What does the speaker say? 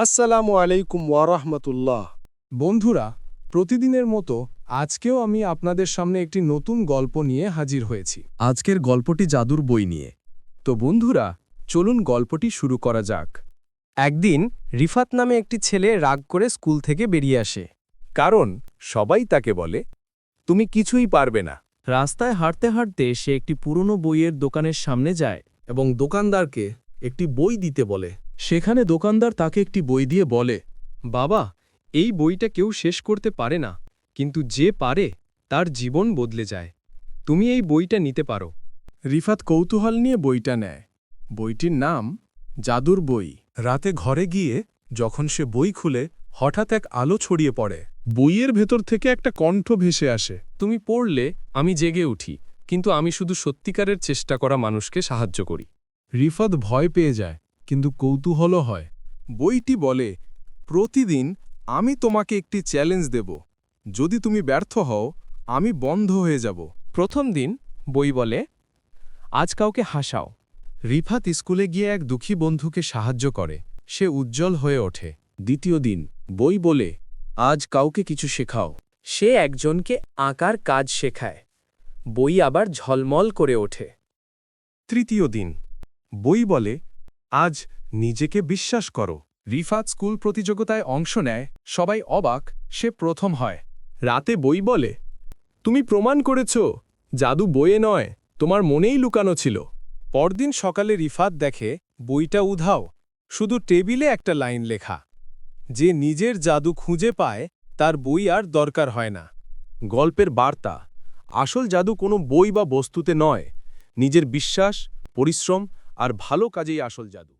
আসসালামু আলাইকুম ওয়ারহমতুল্লাহ বন্ধুরা প্রতিদিনের মতো আজকেও আমি আপনাদের সামনে একটি নতুন গল্প নিয়ে হাজির হয়েছি। আজকের গল্পটি জাদুর বই নিয়ে। তো বন্ধুরা চলুন গল্পটি শুরু করা যাক। একদিন রিফাত নামে একটি ছেলে রাগ করে স্কুল থেকে বেরিয়ে আসে। কারণ সবাই তাকে বলে তুমি কিছুই পারবে না। রাস্তায় হাঁটতে হাঁটতে সে একটি পুরনো বইয়ের দোকানের সামনে যায় এবং দোকানদারকে একটি বই দিতে বলে। সেখানে দোকানদার তাকে একটি বই দিয়ে বলে বাবা এই বইটা কেউ শেষ করতে পারে না কিন্তু যে পারে তার জীবন বদলে যায়। তুমি এই বইটা নিতে পারো রিফাত কৌতূহল নিয়ে বইটা নেয়। বইটির নাম জাদুর বই। রাতে ঘরে গিয়ে যখন সে বই খুলে হঠাৎ এক আলো ছড়িয়ে পড়ে। বইয়ের ভেতর থেকে একটা কণ্ঠ ভেসে আসে। তুমি পড়লে আমি জেগে উঠি কিন্তু আমি শুধু সত্যিকারের চেষ্টা করা মানুষকে সাহায্য করি। রিফাত ভয় পেয়ে যায়। কিন্তু কৌতূহলও হয়। বইটি বলে, প্রতিদিন আমি তোমাকে একটি চ্যালেঞ্জ দেব। যদি তুমি ব্যর্থ হও, আমি বন্ধ হয়ে যাব। প্রথম দিন বই বলে, আজ কাউকে হাসাও। রিফাত স্কুলে গিয়ে এক দুঃখী বন্ধুকে সাহায্য করে। সে উজ্জ্বল হয়ে ওঠে। দ্বিতীয় দিন বই বলে, আজ কাউকে কিছু শেখাও। সে একজনকে আঁকার কাজ শেখায়। বই আবার ঝলমল করে ওঠে। তৃতীয় দিন বই বলে আজ নিজেকে বিশ্বাস করো। রিফাত স্কুল প্রতিযোগিতায় অংশ নেয়, সবাই অবাক, সে প্রথম হয়। রাতে বই বলে, তুমি প্রমাণ করেছ, জাদু বইয়ে নয়, তোমার মনেই লুকানো ছিল। পরদিন সকালে রিফাত দেখে, বইটা উধাও, শুধু টেবিলে একটা লাইন লেখা। যে নিজের জাদু খুঁজে পায়, তার বই আর দরকার হয় না। গল্পের বার্তা, আসল জাদু কোনো বই বা বস্তুতে নয়। নিজের বিশ্বাস, পরিশ্রম আর ভালো কাজেই আসল জাদু।